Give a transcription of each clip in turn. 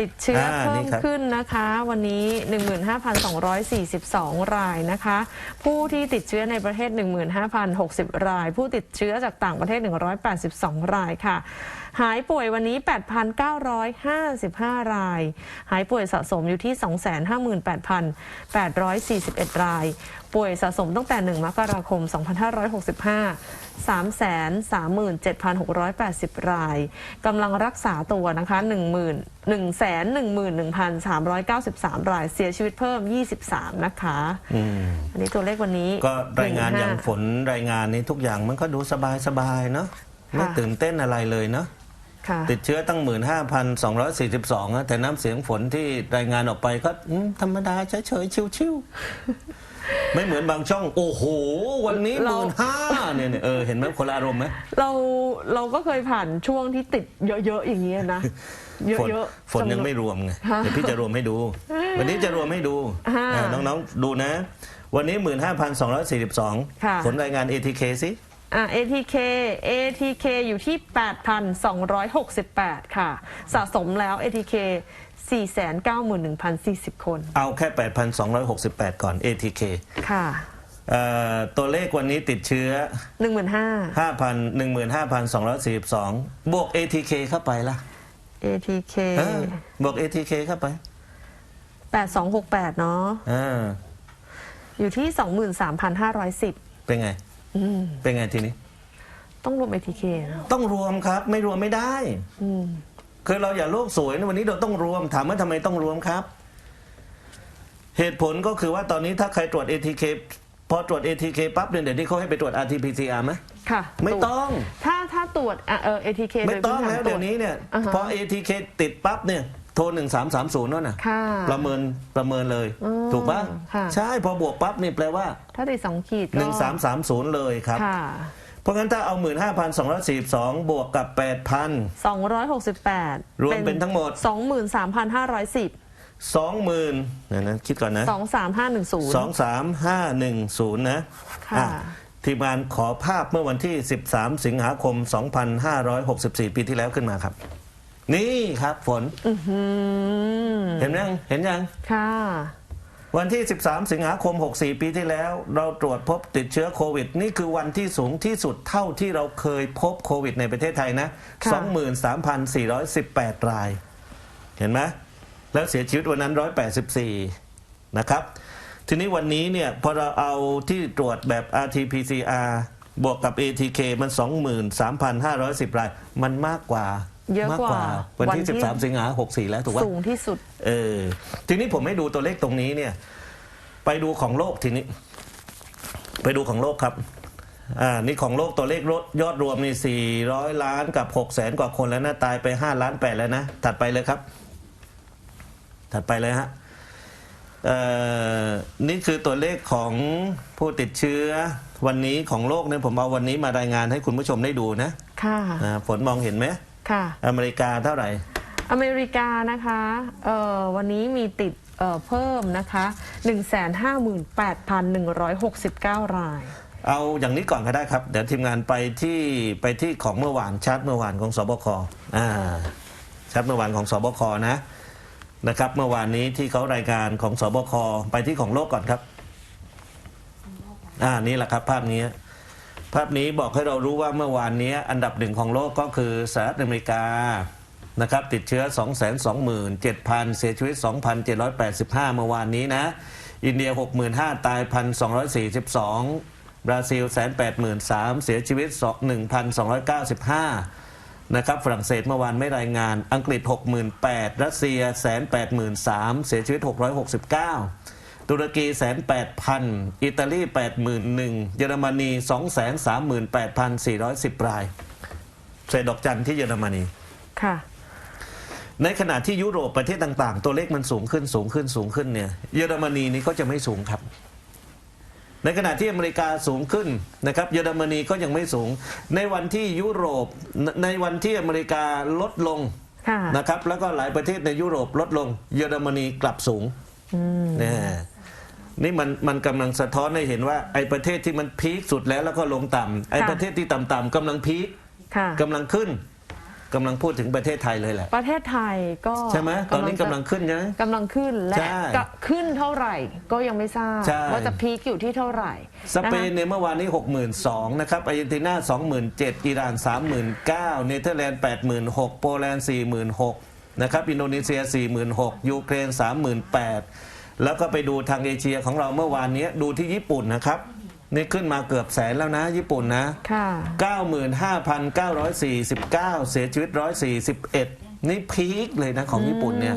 ติดเชื้ออ่าเพิ่นี่มครับ ขึ้นนะคะ วันนี้ 15,242 รายนะคะ ผู้ที่ติดเชื้อในประเทศ 15,060 ราย ผู้ติดเชื้อจากต่างประเทศ 182 รายค่ะ หายป่วยวันนี้ 8,955 ราย หายป่วยสะสมอยู่ที่ 258,841 ราย ป่วยสะสมตั้งแต่ 1 มกราคม 2565 337,680 ราย กำลังรักษาตัวนะคะ1 1 1 1 1,393 ราย เสียชีวิตเพิ่ม 23 นะคะอืมอันนี้ตัวเลขวันนี้ ก็รายงานอย่าง15ฝนรายงานนี้ทุกอย่างมันก็ดูสบายสบายๆเนาะไม่ค่ะตื่นเต้นอะไรเลยเนาะค่ะ ติดเชื้อตั้งหมื่นห้าพันสองร้อยสี่สิบสองแต่น้ำเสียงฝนที่รายงานออกไปก็อืมธรรมดาเฉยเฉยๆ ชิวๆ ไม่เหมือนบางช่อง โอ้โห วันนี้หเรามื่นห้าเนี่ยเนี่ยเออเห็นไหมคนละอารมณ์ไหมเราเราก็เคยผ่านช่วงที่ติดเยอะ ๆ อย่างนี้ยนะเยฝนอะๆฝนยังไม่รวมไงฮะเดี๋ยวพี่จะรวมให้ดู วันนี้จะรวมให้ดูฮะอ่าน้องๆดูนะ วันนี้หมื่นห้าพันสองร้อยสี่สิบสองค่ะผลรายงาน ATK สิ อะ ATK ATK อยู่ที่ 8,268 ค่ะ สะสมแล้ว ATK 491,040 คน เอาแค่ 8,268 ก่อน ATK ค่ะ เอ่อตัวเลขวันนี้ติดเชื้อ 15,000 5,000 15,242 บวก ATK เข้าไปละ ATK เออบวก ATK เข้าไป8268 เนาะอ่าอยู่ที่ 23,510 เป็นไง อืมเป็นไงทีนี้ ต้องรวม ATK เนอะต้องรวมครับ ไม่รวมไม่ได้ อืม คือเราอย่าโลกสวยนะวันนี้เราต้องรวม ถามว่าทำไมต้องรวมครับ เหตุผลก็คือว่าตอนนี้ถ้าใครตรวจ ATK พอตรวจ ATK ปั๊บเนี่ยเดี๋ยวนี้เขาให้ไปตรวจ RT-PCR ไหมค่ะไม่ต้อง ถ้าถ้าตรวจอะเออ ATK ไม่โดยต้องพื้นฐาแล้วตรเดี๋จยวนี้เนี่ยอ่าฮะพอ ATK ติดปั๊บเนี่ย โทร 1330นั่นน่ะ ค่ะ ประเมินประเมินเลย อืมถูกปะค่ะ ใช่พอบวกปั๊บนี่แปลว่า ถ้าติดสองขีดก็1330 เลยครับ ค่ะเพราะงั้นถ้าเอา 15,242 บวกกับ 8,000 268รวมเป็นทั้งหมด23,510 20,000นะนะคิดก่อนนะ23510 23510 นะค่ะ อ่ทีมงานขอภาพเมื่อวันที่ 13 สิงหาคม 2564 ปีที่แล้วขึ้นมาครับ นี่ครับฝนอื้อหือเห็นยังเห็นยัง ค่ะ วันที่ 13 สิงหาคม 64 ปีที่แล้ว เราตรวจพบติดเชื้อโควิด นี่คือวันที่สูงที่สุดเท่าที่เราเคยพบโควิดในประเทศไทยนะ ค่ะ 23,418 ราย เห็นไหมแล้วเสียชีวิตวันนั้น 184 นะครับ ทีนี้วันนี้เนี่ยพอเราเอาที่ตรวจแบบ RT-PCR บวกกับ ATK มัน 23,510 ราย มันมากกว่า เยอะมากกว่าวันที่วันที่ 13 สิงหา64 แล้วถูกปะสูงที่สุด เออ ทีนี้ผมให้ดูตัวเลขตรงนี้เนี่ย ไปดูของโลกทีนี้ ไปดูของโลกครับ อ่า นี่ของโลกตัวเลขยอดรวมนี่ 400 ล้านกับ6แสนกว่าคนแล้วนะ ตายไป 5 ล้าน8แล้วนะ ถัดไปเลยครับ ถัดไปเลยฮะ เอ่อ นี่คือตัวเลขของผู้ติดเชื้อวันนี้ของโลกเนี่ยผมเอาวันนี้มารายงานให้คุณผู้ชมได้ดูนะค่ะ อ่าฝนมองเห็นไหม ค่ะ อเมริกาเท่าไหร่ อเมริกานะคะเอ่อวันนี้มีติดเอ่อเพิ่มนะคะ 158,169 ราย เอาอย่างนี้ก่อนก็ได้ครับ เดี๋ยวทีมงานไปที่ไปที่ของเมื่อวานชาร์ตเมื่อวานของสบคอ่าชาร์ตเมื่อวานของสบคนะนะครับ เมื่อวานนี้ที่เขารายการของสบคไปที่ของโลกก่อนครับ อ่านี่แหละครับภาพนี้ ภาพนี้บอกให้เรารู้ว่าเมื่อวานนี้อันดับหนึ่งของโลกก็คือสหรัฐอเมริกานะครับติดเชื้อ 227,000 เสียชีวิต 2,785 เมื่อวานนี้นะ อินเดีย 65,000 ตาย 1,242 บราซิล 183,000 เสียชีวิต 1,295 นะครับ ฝรั่งเศสเมื่อวานไม่รายงาน อังกฤษ 68,000 รัสเซีย 183,000 เสียชีวิต 669 ตุรกี108,000อิตาลี81,000เยอรมนี238,410รายใส่ดอกจันที่เยอรมนีค่ะ ในขณะที่ยุโรปประเทศต่างๆ ตัวเลขมันสูงขึ้นสูงขึ้นสูงขึ้นเนี่ยเยอรมนีนี่ก็จะไม่สูงครับ ในขณะที่อเมริกาสูงขึ้นนะครับเยอรมนีก็ยังไม่สูง ในวันที่ยุโรปในในวันที่อเมริกาลดลงค่ะนะครับแล้วก็หลายประเทศในยุโรปลดลง เยอรมนีกลับสูงอืมเนี่ย นี่มันมันกำลังสะท้อนให้เห็นว่าไอ้ประเทศที่มันพีคสุดแล้วแล้วก็ลงต่ำไอ้ค่ะประเทศที่ต่ำๆกำลังพีคค่ะกำลังขึ้นกำลังพูดถึงประเทศไทยเลยแหละ ประเทศไทยก็ใช่ไหมตอนนี้กำลังขึ้นใช่ไหมกำลังขึ้นและใช่ก็ขึ้นเท่าไหร่ก็ยังไม่ทราบใช่ว่าจะพีคอยู่ที่เท่าไหร่ สเปนนะคะเนี่ยเมื่อวานนี้ 62,000นะครับอาร์เจนตินา27,000อิหร่าน 39,000เนเธอร์แลนด์86,000โปแลนด์46,000นะครับอินโดนีเซีย46,000ยูเครน38,000 แล้วก็ไปดูทางเอเชียของเราเมื่อวานนี้ดูที่ญี่ปุ่นนะครับ นี่ขึ้นมาเกือบแสนแล้วนะ ญี่ปุ่นนะค่ะ95,949 เสียชีวิต 141 นี่พีคเลยนะของญี่ปุ่นเนี่ย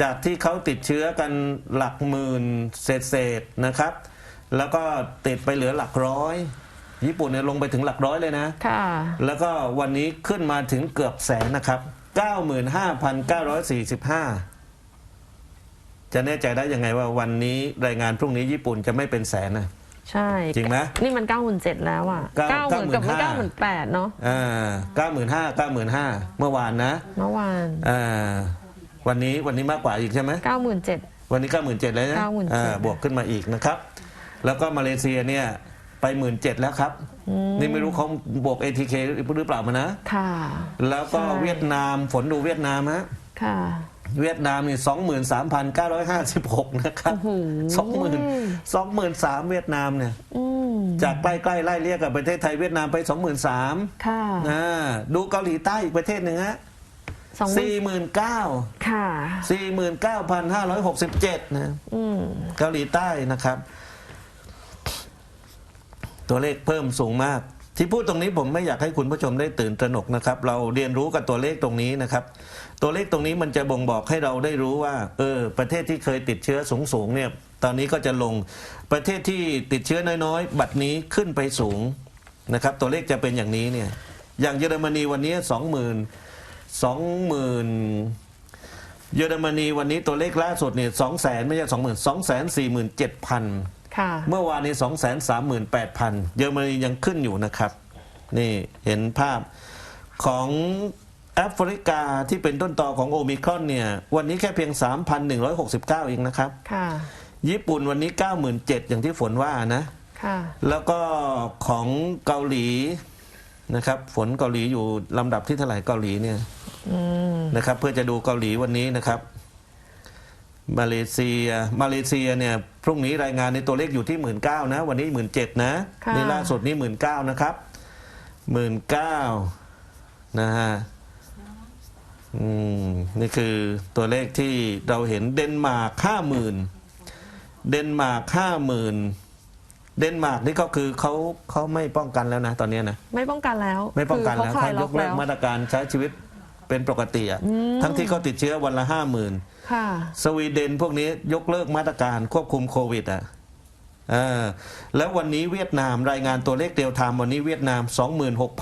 จากที่เขาติดเชื้อกันหลักหมื่นเศษๆนะครับ แล้วก็ติดไปเหลือหลักร้อยญี่ปุ่นเนี่ยลงไปถึงหลักร้อยเลยนะค่ะแล้วก็วันนี้ขึ้นมาถึงเกือบแสนนะครับ 95,945 จะแน่ใจได้ยังไงว่าวันนี้รายงานพรุ่งนี้ญี่ปุ่นจะไม่เป็นแสนนะใช่จริงไหมนี่มัน9 7 0 0 0แล้วอะเก้า9 0,000กับ95,000 9 8 0 0 0เนาะอ่าเก้าหมื่นห้าเก้าหมื่นห้าเมื่อวานนะเมื่อวานอ่าวันนี้วันนี้มากกว่าอีกใช่ไหม97,000วันนี้เก้าหมื่นเจ็ดเลยนะ97,000อ่าบวกขึ้นมาอีกนะครับ แล้วก็มาเลเซียเนี่ยไปหมื่นเจ็ดแล้วครับ นี่ไม่รู้เขาบวก ATK หรือเปล่ามานะ ค่ะ แล้วก็ใช่เวียดนามฝนดูเวียดนามฮะ ค่ะ เวียดนามนี่สองหมื่นสามพันเก้าร้อยห้าสิบหกนะครับโอ้โหสองหมื่นสองหมื่นสามเวียดนามเนี่ยอืมจากใกล้ๆไล่เรียกกับประเทศไทยเวียดนามไปสองหมื่นสามค่ะอ่าดูเกาหลีใต้อีกประเทศหนึ่งฮะสองหมื่นสี่หมื่นเก้าค่ะสี่หมื่นเก้าพันห้าร้อยหกสิบเจ็ดนะอืมเกาหลีใต้นะครับ ตัวเลขเพิ่มสูงมาก ที่พูดตรงนี้ผมไม่อยากให้คุณผู้ชมได้ตื่นตระหนกนะครับ เราเรียนรู้กับตัวเลขตรงนี้นะครับ ตัวเลขตรงนี้มันจะบ่งบอกให้เราได้รู้ว่า เออ ประเทศที่เคยติดเชื้อสูงสูงๆเนี่ย ตอนนี้ก็จะลง ประเทศที่ติดเชื้อน้อยๆ บัดนี้ขึ้นไปสูงนะครับ ตัวเลขจะเป็นอย่างนี้เนี่ย อย่างเยอรมนีวันนี้สองหมื่นสองหมื่นเยอรมนีวันนี้ตัวเลขล่าสุดเนี่ยสองแสนไม่ใช่สองหมื่นสองแสนสี่หมื่นเจ็ดพัน เมื่อวานนี้สองแสนสามหมื่นแปดพันเยอรมนียังขึ้นอยู่นะครับ นี่เห็นภาพของแอฟริกาที่เป็นต้นตอของโอมิครอนเนี่ย วันนี้แค่เพียง 3,169 เองนะครับค่ะญี่ปุ่นวันนี้ 97,000อย่างที่ฝนว่านะค่ะแล้วก็ของเกาหลีนะครับ ฝนเกาหลีอยู่ลำดับที่เท่าไหร่เกาหลีเนี่ยอืมนะครับ เพื่อจะดูเกาหลีวันนี้นะครับ มาเลเซีย มาเลเซียเนี่ยพรุ่งนี้รายงานในตัวเลขอยู่ที่หมื่นเก้านะ วันนี้หมื่นเจ็ดนะค่ะนี่ล่าสุดนี่หมื่นเก้านะครับหมื่นเก้านะฮะอืมนี่คือตัวเลขที่เราเห็นเดนมาร์กห้าหมื่นเดนมาร์กห้าหมื่นเดนมาร์กนี่ก็คือเขาเขาไม่ป้องกันแล้วนะตอนเนี้ยนะไม่ป้องกันแล้ว ไม่ป้องกันคืแล้วเขาคลาเขายยล็อกกเลิแล้กวมาตรการใช้ชีวิตเป็นปกติอะทั้งที่เขาติดเชื้อวันละห้าหมื่นค่ะ สวีเดนพวกนี้ยกเลิกมาตรการควบคุมโควิดอะอ่าแล้ววันนี้เวียดนามรายงานตัวเลขเดียวไทม์วันนี้เวียดนาม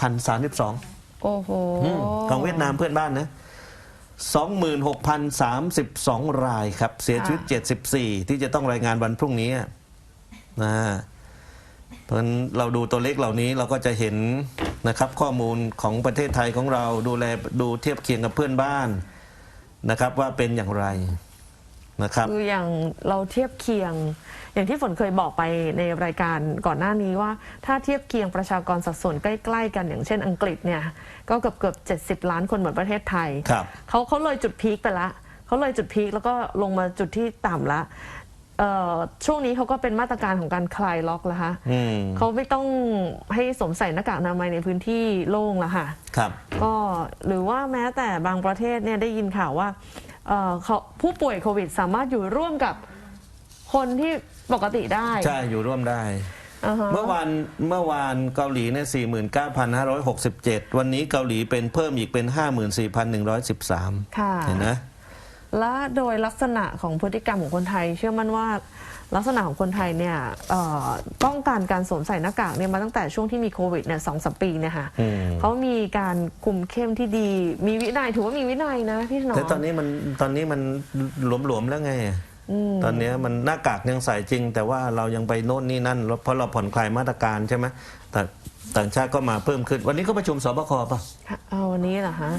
26,032 โอ้โหอืมของเวียดนามเพื่อนบ้านนะ 26,032 รายครับ เสียชีวิต 74 ที่จะต้องรายงานวันพรุ่งนี้อะนะเพราะฉะนั้นเราดูตัวเลขเหล่านี้เราก็จะเห็นนะครับข้อมูลของประเทศไทยของเราดูแลดูเทียบเคียงกับเพื่อนบ้าน นะครับว่าเป็นอย่างไรนะครับ คืออย่างเราเทียบเคียง อย่างที่ฝนเคยบอกไปในรายการก่อนหน้านี้ว่า ถ้าเทียบเคียงประชากรสัดส่วนใกล้ๆกันอย่างเช่นอังกฤษเนี่ยก็เกือบเกือบเจ็ดสิบล้านคนเหมือนประเทศไทยครับ เขาเขาเลยจุดพีคไปละเขาเลยจุดพีคแล้วก็ลงมาจุดที่ต่ำละ เอ่อช่วงนี้เขาก็เป็นมาตรการของการคลายล็อกแล้วฮะอืมเขาไม่ต้องให้สวมใส่หน้ากากอนามัยในพื้นที่โล่งแล้วค่ะ ครับก็หรือว่าแม้แต่บางประเทศเนี่ยได้ยินข่าวว่าเอ่อเขาผู้ป่วยโควิดสามารถอยู่ร่วมกับคนที่ปกติได้ใช่อยู่ร่วมได้ อ่าฮะ เมื่อวานเมื่อวานเกาหลีเนี่ยสี่หมื่นเก้าพันห้าร้อยหกสิบเจ็ดวันนี้เกาหลีเป็นเพิ่มอีกเป็นห้าหมื่นสี่พันหนึ่งร้อยสิบสามค่ะ เห็นนะ และโดยลักษณะของพฤติกรรมของคนไทย เชื่อมั่นว่าลักษณะของคนไทยเนี่ยเอ่อป้องกันการสวมใส่หน้ากากเนี่ยมาตั้งแต่ช่วงที่มีโควิดเนี่ยสองสามปีเนี่ยค่ะอืม เขามีการคุมเข้มที่ดี มีวินัยถือว่ามีวินัยนะพี่ถนอมแต่ตอนนี้มันตอนนี้มันหลวมๆแล้วไง ตอนเนี้ยมันหน้ากากยังใส่จริง แต่ว่าเรายังไปโน่นนี่นั่นเพราะเราผ่อนคลายมาตรการใช่ไหมแต่ต่างชาติก็มาเพิ่มขึ้น วันนี้ก็ประชุมสบคป่ะ เอาวันนี้เหรอฮะ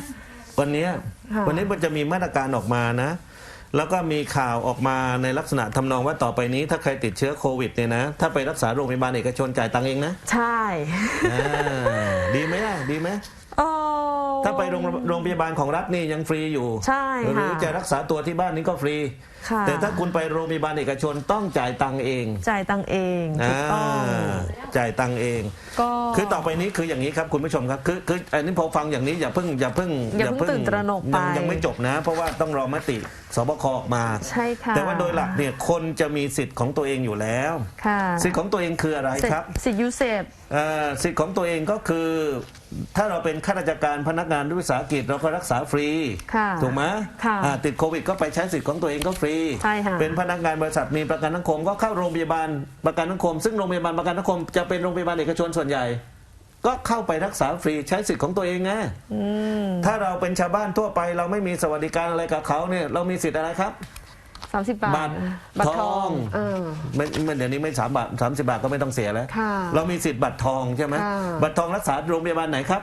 วันเนี้ยค่ะวันนี้มันจะมีมาตรการออกมานะ แล้วก็มีข่าวออกมาในลักษณะทำนองว่าต่อไปนี้ ถ้าใครติดเชื้อโควิดเนี่ยนะ ถ้าไปรักษาโรงพยาบาลเอกชนจ่ายตังค์เองนะ ใช่อ่าดีไหมล่ะดีไหมเออ ถ้าไปโรงโรงพยาบาลของรัฐนี่ยังฟรีอยู่ ใช่หรือค่ะจะรักษาตัวที่บ้านนี้ก็ฟรีค่ะแต่ถ้าคุณไปโรงพยาบาลเอกชนต้องจ่ายตังค์เอง จ่ายตังค์เองถูกต้องาจ่ายตังค์เองก็คือต่อไปนี้คืออย่างนี้ครับคุณผู้ชมครับคือคืออันนี้พอฟังอย่างนี้อย่าเพิ่งอย่าเพิ่งอย่าเพิ่งตื่นตระหนกไปยังยังไม่จบนะ เพราะว่าต้องรอมติสบคออกมาใช่ค่ะแต่ว่าโดยหลักเนี่ยคนจะมีสิทธิ์ของตัวเองอยู่แล้วค่ะสิทธิ์ของตัวเองคืออะไรสิทครับธิ์สิทธิยูเซฟเอ่อ สิทธิ์ของตัวเองก็คือ ถ้าเราเป็นข้าราชการพนักงานรัฐวิสาหกิจเราก็รักษาฟรีค่ะถูกไหมค่ะอ่าติดโควิดก็ไปใช้สิทธิ์ของตัวเองก็ฟรีใช่ค่ะเป็นพนักงานบริษัทมีประกันสังคมก็เข้าโรงพยาบาลประกันสังคม ซึ่งโรงพยาบาลประกันสังคมจะเป็นโรงพยาบาลเอกชนส่วนใหญ่ ก็เข้าไปรักษาฟรีใช้สิทธิ์ของตัวเองไงถ้าเราเป็นชาวบ้านทั่วไป เราไม่มีสวัสดิการอะไรกับเขาเนี่ยเรามีสิทธิ์อะไรครับ สามสิบบาทบัตรบัตรททอองงเออ ไม่ไม่เดี๋ยวนี้ไม่สามบาทสามสิบาทก็ไม่ต้องเสียแล้ว ค่ะเรามีสิทธิ์บัตรทองใช่ไหมค่ะ บัตรทองรักษาโรงพยาบาลไหนครับ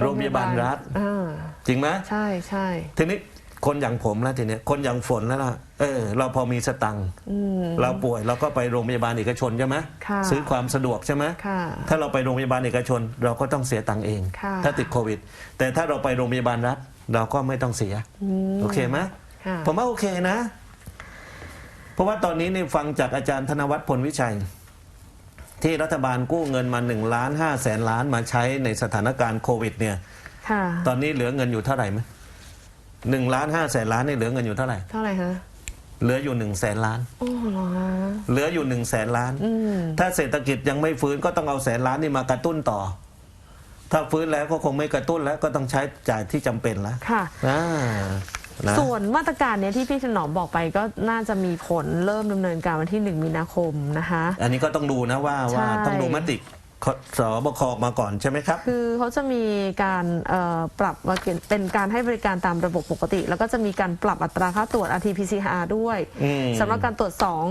โรงพยาบาลรัฐอ่าจริงไหมใช่ใช่ทีนี้คนอย่างผมแล้วทีเนี้ยคนอย่างฝนแล้วล่ะเออ เราพอมีสตังค์เราป่วยเราก็ไปโรงพยาบาลเอกชนใช่ไหมค่ะซื้อความสะดวกใช่ไหมค่ะถ้าเราไปโรงพยาบาลเอกชน เราก็ต้องเสียตังค์เอง ค่ะ ถ้าติดโควิด แต่ถ้าเราไปโรงพยาบาลรัฐ เราก็ไม่ต้องเสีย โอเคไหมค่ะ ผมว่าโอเคนะ เพราะว่าตอนนี้นี่ฟังจากอาจารย์ธนวัฒน์พลวิชัย ที่รัฐบาลกู้เงินมา1ล้าน5แสนล้านมาใช้ในสถานการณ์โควิด เนี่ยค่ะตอนนี้เหลือเงินอยู่เท่าไหร่ไหมหนึ่งล้านห้าแสนล้านนี่เหลือเงินอยู่เท่าไหร่เท่าไหร่ฮะเหลืออยู่หนึ่งแสนล้านโอ้เหรอฮะเหลืออยู่หนึ่งแสนล้านอืมถ้าเศรษฐกิจยังไม่ฟื้นก็ต้องเอาแสนล้านนี่มากระตุ้นต่อ ถ้าฟื้นแล้วก็คงไม่กระตุ้นแล้วก็ต้องใช้จ่ายที่จำเป็นแล้วค่ะอ่า นะส่วนมาตรการเนี้ยที่พี่ถนอมบอกไปก็น่าจะมีผลเริ่มดำเนินการวันที่ 1 มีนาคมนะคะ อันนี้ก็ต้องดูนะว่าใช่ว่าต้องดูมติสบคออกมาก่อนใช่ไหมครับ คือเขาจะมีการเอ่อปรับมาเป็นการให้บริการตามระบบปกติ แล้วก็จะมีการปรับอัตราค่าตรวจ RT-PCR ด้วยอืม สำหรับการตรวจสอง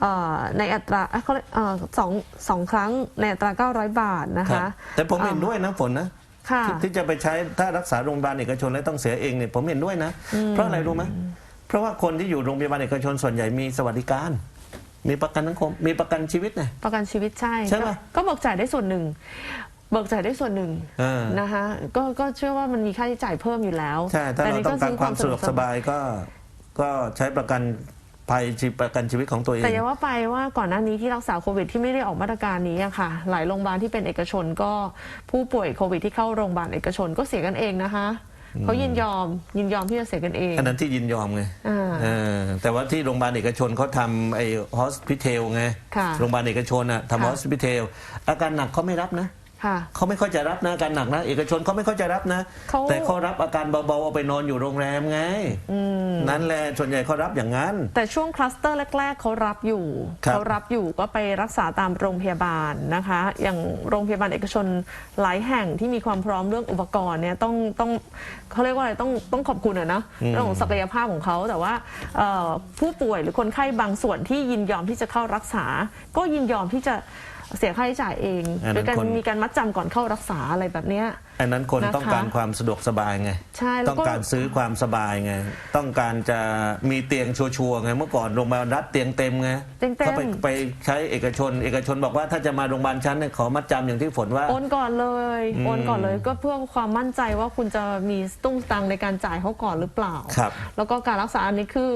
เอ่อในอัตราเอ้ยเขาเรียกเอ่อสองสองครั้งในอัตรา 900 บาทนะครัคะ บแต่ผมเห็นด้วยนะฝนนะ ค่ะที่ที่จะไปใช้ถ้ารักษาโรงพยาบาลเอกชนแล้วต้องเสียเองเนี่ยผมเห็นด้วยนะ เพราะอะไรรู้ไหมเพราะว่าคนที่อยู่โรงพยาบาลเอกชนส่วนใหญ่มีสวัสดิการ มีประกันสังคม มีประกันชีวิตไงประกันชีวิตใช่ใช่ปะ ก็ก็เบิกจ่ายได้ส่วนหนึ่ง เบิกจ่ายได้ส่วนหนึ่งเออนะคะก็ก็เชื่อว่ามันมีค่าใช้จ่ายเพิ่มอยู่แล้วใช่ถ้าเรานี่ต้องการความสะดวกสบายก็ก็ใช้ประกัน ภัยชีประกันชีวิตของตัวเอง แต่อย่าว่าไปว่าก่อนหน้านี้ที่รักษาโควิดที่ไม่ได้ออกมาตรการนี้อะค่ะ หลายโรงพยาบาลที่เป็นเอกชนก็ผู้ป่วยโควิดที่เข้าโรงพยาบาลเอกชนก็เสียกันเองนะคะเขายินยอมยินยอมที่จะเสียกันเองอันนั้นที่ยินยอมไงอ่าเออแต่ว่าที่โรงพยาบาลเอกชนเขาทำไอ้ฮอสพิทลไงค่ะโรงพยาบาลเอกชนอะทำฮค่ะอสพิทลอาการหนักเขาไม่รับนะ ค่ะ เขาไม่ค่อยจะรับนะอาการหนักนะ เอกชนเขาไม่ค่อยจะรับนะ เขา แต่เขารับอาการเบาๆเอาไปนอนอยู่โรงแรมไงนั่นแหละส่วนใหญ่เขารับอย่างนั้น แต่ช่วงคลัสเตอร์แรก ๆ เขารับอยู่ ครับเขารับอยู่ก็ไปรักษาตามโรงพยาบาลนะคะ อย่างโรงพยาบาลเอกชนหลายแห่งที่มีความพร้อมเรื่องอุปกรณ์เนี่ยต้องต้องเขาเรียกว่าอะไรต้องต้องขอบคุณอะนะเรื่องของศักยภาพของเขาแต่ว่าเอ่อผู้ป่วยหรือคนไข้บางส่วนที่ยินยอมที่จะเข้ารักษา ก็ยินยอมที่จะ เสียค่าใช้จ่ายเองอันนั้นโดยการคน มีการมัดจำก่อนเข้ารักษาอะไรแบบเนี้ย อันนั้นคนนะคะต้องการความสะดวกสบายไง ใช่แล้วก็ ต้องการซื้อความสบายไง ต้องการจะมีเตียงชัวร์ๆไง เมื่อก่อนโรงพยาบาลรัฐเตียงเต็มไงเตียงเต็ม เขาไปไปใช้เอกชน เอกชนบอกว่าถ้าจะมาโรงพยาบาลชั้นเนี่ยขอมัดจำอย่างที่ฝนว่า โอนก่อนเลยโอนก่อนเลยก็เพื่อความมั่นใจว่าคุณจะมีตุ้งสตังค์ในการจ่ายเขาก่อนหรือเปล่า ครับ แล้วก็การรักษาอันนี้คือ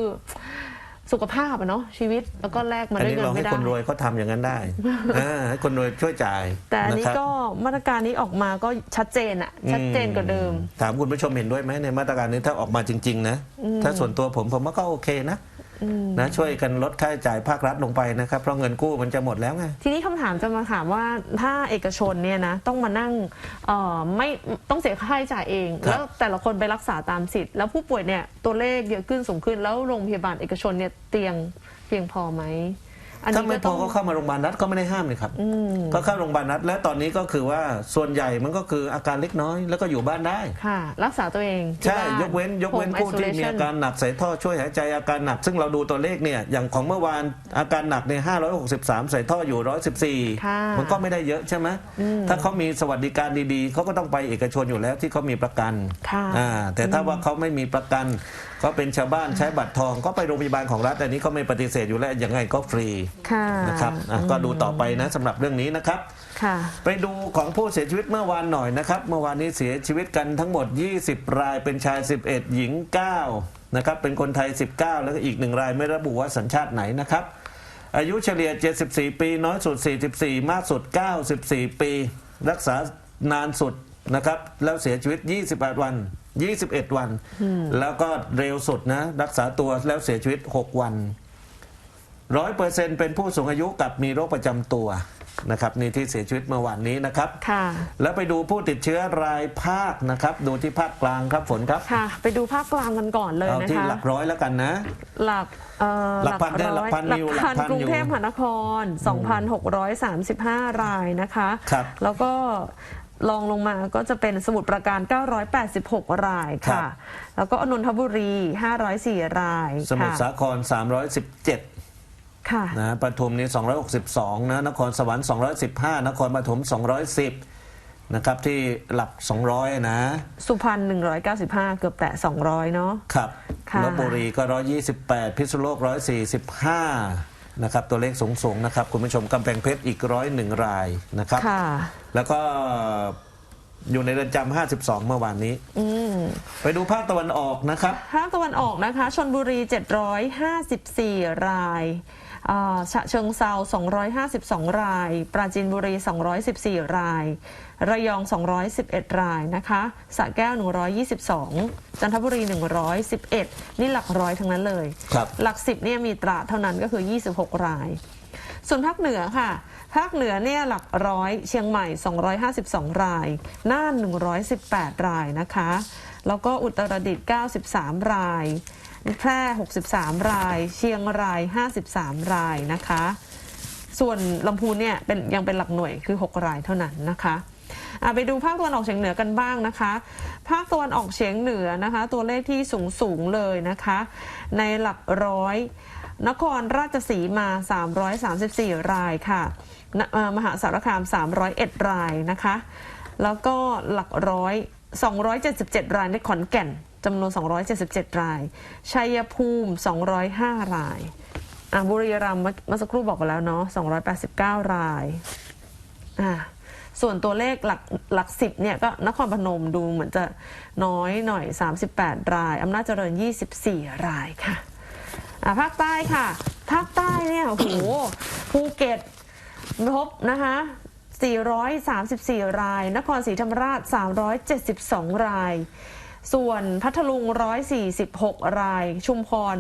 สุขภาพอะเนาะชีวิตแล้วก็แลกมาอันด้วยนี้เงินเราให้ไม่ได้ คนรวยเขาทำอย่างนั้นได้อ่าให้คนรวยช่วยจ่ายแต่อันนี้ะครับ ก็มาตรการนี้ออกมาก็ชัดเจนอะชัดเจนกว่าเดิม ถามคุณผู้ชมเห็นด้วยไหมในมาตรการนี้ถ้าออกมาจริง ๆ นะ ถ้าส่วนตัวผมผมว่าก็โอเคนะ นะช่วยกันลดค่าใช้จ่ายภาครัฐลงไปนะครับ เพราะเงินกู้มันจะหมดแล้วไงทีนี้คำถามจะมาถามว่าถ้าเอกชนเนี่ยนะต้องมานั่งเอ่อไม่ต้องเสียค่าใช้จ่ายเองครับแล้วแต่ละคนไปรักษาตามสิทธิ์แล้วผู้ป่วยเนี่ยตัวเลขเยอะขึ้นสูงขึ้น แล้วโรงพยาบาลเอกชนเนี่ยเตียงเพียงพอไหม อันถ้านี้ไม่ก็พต้อองก็เข้ามาโรงพยาบาลรัฐก็ไม่ได้ห้ามเลยครับก็เข้าโรงพยาบาลรัฐและตอนนี้ก็คือว่าส่วนใหญ่มันก็คืออาการเล็กน้อย แล้วก็อยู่บ้านได้ ค่ะ รักษาตัวเองที่ใช่ บ้ายกเว้น ยกเว้น Home ผู้ที่มี isolation อาการหนักใส่ท่อช่วยหายใจอาการหนัก ซึ่งเราดูตัวเลขเนี่ยอย่างของเมื่อวานอาการหนักเนี่ย563 ใส่ท่ออยู่ ค่ะ114 มันก็ไม่ได้เยอะใช่ไหมถ้าเขามีสวัสดิการดีๆ เขาก็ต้องไปเอกชนอยู่แล้วที่เขามีประกันค่ะ อ่าแต่ถ้าว่าเขาไม่มีประกันก็เป็นชาวบ้านใช้บัตรทองก็ไปโรงพยาบาลของรัฐอันนี้ก็ไม่ปฏิเสธอยู่แล้วยังไงก็ฟรีค่ะนะครับอะก็ดูต่อไปนะสำหรับเรื่องนี้นะครับ ค่ะ ไปดูของผู้เสียชีวิตเมื่อวานหน่อยนะครับ เมื่อวานนี้เสียชีวิตกันทั้งหมด 20 รายเป็นชาย 11 หญิง 9 นะครับ เป็นคนไทย 19 แล้วก็อีกหนึ่งรายไม่ระบุว่าสัญชาติไหนนะครับ อายุเฉลี่ย 74 ปี น้อยสุด 44 มากสุด 94 ปี รักษานานสุดนะครับ แล้วเสียชีวิต 28 วัน 21 วัน แล้วก็เร็วสุดนะ รักษาตัวแล้วเสียชีวิต 6 วันร้อยเปอร์เซ็นเป็นผู้สูงอายุกับมีโรคประจำตัวนะครับนี่ที่เสียชีวิตเมื่อวานนี้นะครับค่ะแล้วไปดูผู้ติดเชื้อรายภาคนะครับ ดูที่ภาคกลางครับฝนครับค่ะ ไปดูภาคกลางกันก่อนเลยเอานะที่คะหลักร้อยแล้วกันนะ หลักเอ่อหลักพันเนี่ยหลักพันหลัมีอยู่กหลักพันพันกรุงอยู่เทพมหานคร 2,635 รายนะคะครับแล้วก็ ลองลงมาก็จะเป็นสมุทรปราการ 986 รายครัค่ะบแล้วก็อนนทบุรี 504 รายสมุทรค่ะสาคร 317 ค่ะ นะปทุมนี่262 นะ นครสวรรค์ 215 นครปฐม 210 นะครับ ที่หลัก 200 นะ สุพรรณ195 เกือบแตะ 200 เนาะ ครับค่ะ ลบบุรีก็ 128 พิษณุโลก 145 นะครับตัวเลขสูงๆนะครับ คุณผู้ชมกำแพงเพชรอีกร้อยหนึ่งรายนะครับ ค่ะ แล้วก็อยู่ในเรือนจำ52 เมื่อวานนี้ อืม ไปดูภาคตะวันออกนะครับ ภาคตะวันออกนะคะชนบุรี 754 ราย อ่าฉะเชิงเซา252 ราย ปราจีนบุรี 214 ราย ระยอง 211 รายนะคะสระแก้ว 122 จันทบุรี 111 นี่หลักร้อยทั้งนั้นเลย ครับ หลัก10เนี่ยมีตราดเท่านั้นก็คือ 26 ราย ส่วนภาคเหนือค่ะ ภาคเหนือเนี่ยหลักร้อยเชียงใหม่ 252 ราย น่าน 118 รายนะคะ แล้วก็อุตรดิตถ์93 ราย แพร่ 63 ราย เชียงราย 53 รายนะคะ ส่วนลำพูนเนี่ยเป็นยังเป็นหลักหน่วยคือ 6 รายเท่านั้นนะคะไปดูภาคตะวันออกเฉียงเหนือกันบ้างนะคะ ภาคตะวันออกเฉียงเหนือนะคะ ตัวเลขที่สูงสูงเลยนะคะ ในหลักร้อย นครราชสีมา 334 รายค่ะนเอ่อมหาสารคาม 301 รายนะคะ แล้วก็หลักร้อย 277 รายในขอนแก่นจำนวน 277 ราย ชัยภูมิ 205 รายอะบุรีรัมย์เมื่อสักครู่บอกไปแล้วเนาะ 289 รายอะส่วนตัวเลขหลักหลักสิบเนี่ยก็นครพนมดูเหมือนจะน้อยหน่อย 38 ราย อำนาจเจริญ 24 รายค่ะอะภาคใต้ค่ะ ภาคใต้เนี่ยโอ้โหภูเก็ตพบนะคะ 434 ราย นครศรีธรรมราช 372 ราย ส่วนพัทลุง 146 ราย ชุมพร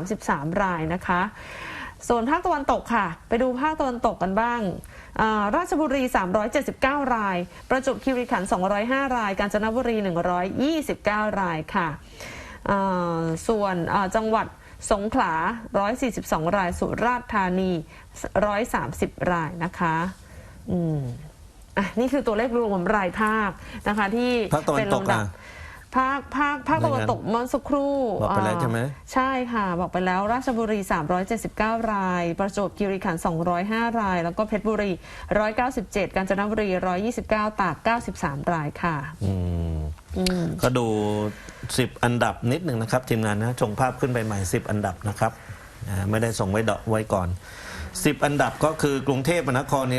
133 รายนะคะ ส่วนภาคตะวันตกค่ะ ไปดูภาคตะวันตกกันบ้าง ราชบุรี 379 ราย ประจวบคีรีขันธ์205 ราย กาญจนบุรี 129 รายค่ะอ่าส่วนจังหวัดสงขลา 142 ราย สุราษฎร์ธานี 130 รายนะคะ อืมอะนี่คือตัวเลขรวมรายภาคนะคะ ที่ภาคตะวันเป็นตกลำดับอะภาคภาคภาคตะวันตกเมื่อสักครู่บอกไปแล้วใช่ไหมใช่ค่ะ บอกไปแล้วราชบุรี 379 ราย ประจวบคีรีขันธ์205 ราย แล้วก็เพชรบุรี 197 กาญจนบุรี 129 ตาก 93 รายค่ะอืมอืมก็ดู 10 อันดับนิดหนึ่งนะครับ ทีมงานนะส่งภาพขึ้นไปใหม่ 10 อันดับนะครับอ่าไม่ได้ส่งไว้ดอกไว้ก่อน 10 อันดับก็คือกรุงเทพมหานครใน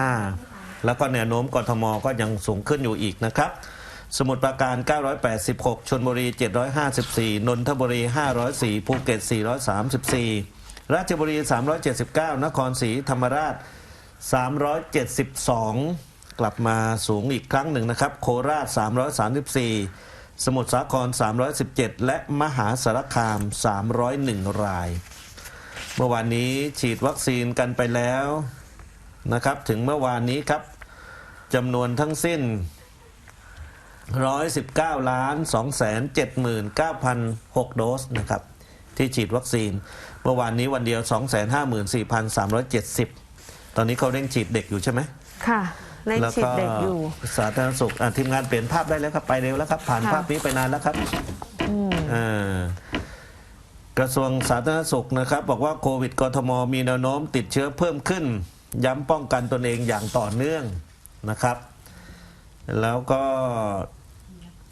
2,635 แล้วก็แนวโน้มกทมก็ยังสูงขึ้นอยู่อีกนะครับ สมุทรปราการ 986 ชนบุรี 754 นนทบุรี 504 ภูเก็ต 434 ราชบุรี 379 นครศรีธรรมราช 372 กลับมาสูงอีกครั้งหนึ่งนะครับ โคราช 334 สมุทรสาคร 317 และมหาสารคาม 301 ราย เมื่อวานนี้ฉีดวัคซีนกันไปแล้วนะครับ ถึงเมื่อวานนี้ครับจำนวนทั้งสิ้น 119ล้าน2แสน79,006 โดสนะครับ ที่ฉีดวัคซีน เมื่อวานนี้วันเดียว 254,370 ตอนนี้เขาเร่งฉีดเด็กอยู่ใช่ไหมค่ะในแล้วฉีดก็เด็กอยู่สาธารณสุขอะทีมงานเปลี่ยนภาพได้แล้วครับ ไปเร็วแล้วครับ ผ่านค่ะภาพนี้ไปนานแล้วครับ อืมอ่า กระทรวงสาธารณสุขนะครับ บอกว่าโควิดกทมมีแนวโน้มติดเชื้อเพิ่มขึ้น ย้ำป้องกันตนเองอย่างต่อเนื่องนะครับ แล้วก็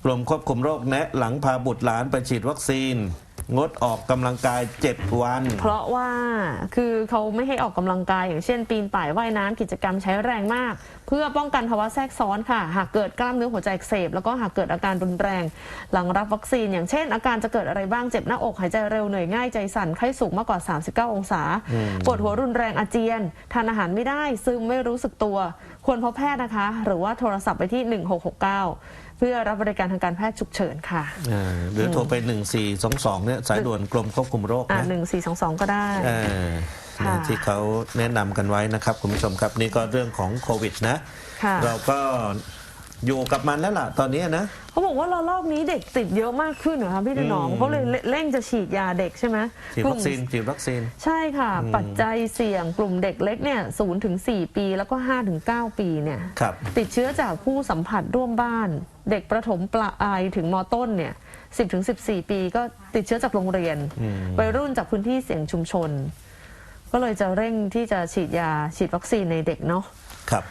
กรมควบคุมโรคแนะหลังพาบุตรหลานไปฉีดวัคซีน งดออกกำลังกาย 7 วัน เพราะว่าคือเขาไม่ให้ออกกำลังกาย อย่างเช่น ปีนป่ายว่ายน้ำกิจกรรมใช้แรงมาก เพื่อป้องกันภาวะแทรกซ้อนค่ะ หากเกิดกล้ามเนื้อหัวใจอักเสบแล้วก็หากเกิดอาการรุนแรง หลังรับวัคซีน อย่างเช่น อาการจะเกิดอะไรบ้างเจ็บหน้าอกหายใจเร็วเหนื่อยง่ายใจสั่นไข้สูงมากกว่า 39 องศาปวดหัวรุนแรงอาเจียนทานอาหารไม่ได้ซึมไม่รู้สึกตัว ควรพบแพทย์นะคะ หรือว่าโทรศัพท์ไปที่ 1669 เพื่อรับบริการทางการแพทย์ฉุกเฉินค่ะอ่าหรือโทรไป 1422เนี่ยสายด่วนกรมควบคุมโรคอ่านะหนึ่งสี่สองสองก็ได้ เออค่ะ นะที่เขาแนะนำกันไว้นะครับ คุณผู้ชมครับนี่ก็เรื่องของโควิดนะ ค่ะ เราก็ อยู่กับมันแล้วล่ะ ตอนนี้นะ เขาบอกว่าระลอกนี้เด็กติดเยอะมากขึ้นเหรอคะพี่ถนอมเขาเลยเร่งจะฉีดยาเด็กใช่ไหมฉีดวัคซีนฉีดวัคซีน ใช่ค่ะปัจจัยเสี่ยงกลุ่มเด็กเล็กเนี่ยศูนย์ถึงสี่ปีแล้วก็ห้าถึงเก้าปีเนี่ย ครับ ติดเชื้อจากผู้สัมผัสร่วมบ้าน เด็กประถมปลายถึงมต้นเนี่ยสิบถึงสิบสี่ปีก็ติดเชื้อจากโรงเรียนวัยรุ่นจากพื้นที่เสี่ยงชุมชน ก็เลยจะเร่งที่จะฉีดยาฉีดวัคซีนในเด็กเนาะ ครับ